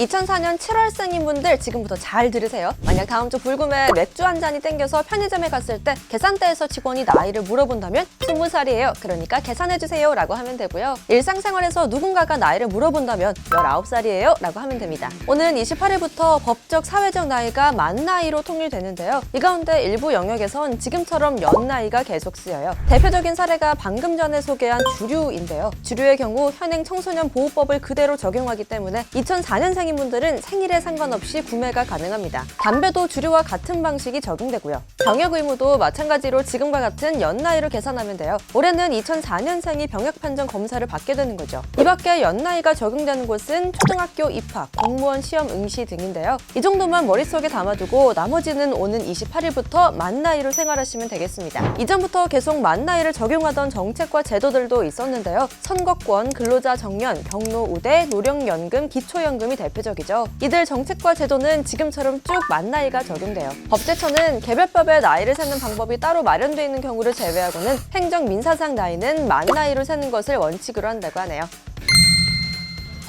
2004년 7월생인 분들 지금부터 잘 들으세요. 만약 다음 주 불금에 맥주 한 잔이 땡겨서 편의점에 갔을 때 계산대에서 직원이 나이를 물어본다면 20살이에요. 그러니까 계산해주세요. 라고 하면 되고요. 일상생활에서 누군가가 나이를 물어본다면 19살이에요. 라고 하면 됩니다. 오는 28일부터 법적 사회적 나이가 만 나이로 통일되는데요. 이 가운데 일부 영역에선 지금처럼 연 나이가 계속 쓰여요. 대표적인 사례가 방금 전에 소개한 주류인데요. 주류의 경우 현행 청소년 보호법을 그대로 적용하기 때문에 2004년생 인 분들은 생일에 상관없이 구매가 가능합니다. 담배도 주류와 같은 방식이 적용되고요. 병역 의무도 마찬가지로 지금과 같은 연 나이로 계산하면 돼요. 올해는 2004년생이 병역 판정 검사를 받게 되는 거죠. 이 밖에 연 나이가 적용되는 곳은 초등학교 입학, 공무원 시험 응시 등인데요. 이 정도만 머릿속에 담아두고 나머지는 오는 28일부터 만 나이로 생활하시면 되겠습니다. 이전부터 계속 만 나이를 적용하던 정책과 제도들도 있었는데요. 선거권, 근로자 정년, 경로 우대, 노령연금, 기초연금이 대표 적이죠. 이들 정책과 제도는 지금처럼 쭉 만 나이가 적용돼요. 법제처는 개별법에 나이를 세는 방법이 따로 마련되어 있는 경우를 제외하고는 행정 민사상 나이는 만 나이로 세는 것을 원칙으로 한다고 하네요.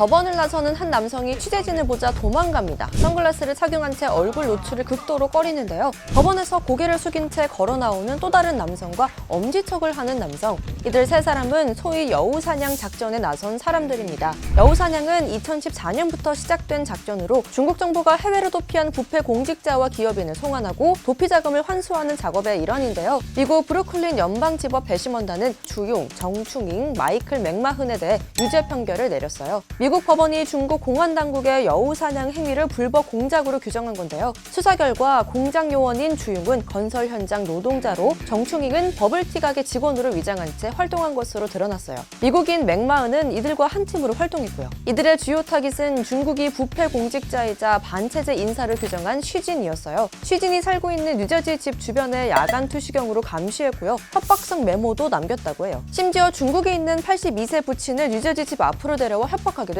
법원을 나서는 한 남성이 취재진을 보자 도망갑니다. 선글라스를 착용한 채 얼굴 노출을 극도로 꺼리는데요. 법원에서 고개를 숙인 채 걸어 나오는 또 다른 남성과 엄지척을 하는 남성. 이들 세 사람은 소위 여우사냥 작전에 나선 사람들입니다. 여우사냥은 2014년부터 시작된 작전으로 중국 정부가 해외로 도피한 부패 공직자와 기업인을 송환하고 도피 자금을 환수하는 작업의 일환인데요. 미국 브루클린 연방지법 배심원단은 주용, 정충잉, 마이클 맥마흔에 대해 유죄 판결을 내렸어요. 미국 법원이 중국 공안 당국의 여우 사냥 행위를 불법 공작으로 규정한 건데요. 수사 결과 공작 요원인 주용은 건설 현장 노동자로 정충익은 버블티 가게 직원으로 위장한 채 활동한 것으로 드러났어요. 미국인 맥마은은 이들과 한 팀으로 활동했고요. 이들의 주요 타깃은 중국이 부패 공직자이자 반체제 인사를 규정한 쉬진이었어요. 쉬진이 살고 있는 뉴저지 집 주변의 야간 투시경으로 감시했고요. 협박성 메모도 남겼다고 해요. 심지어 중국에 있는 82세 부친을 뉴저지 집 앞으로 데려와 협박하기도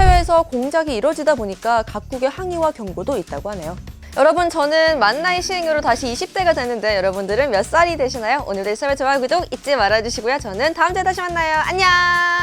해외에서 공작이 이뤄지다 보니까 각국의 항의와 경고도 있다고 하네요. 여러분 저는 만나의 시행으로 다시 20대가 됐는데 여러분들은 몇 살이 되시나요? 오늘도 사회 좋아요 구독 잊지 말아주시고요. 저는 다음 주에 다시 만나요. 안녕.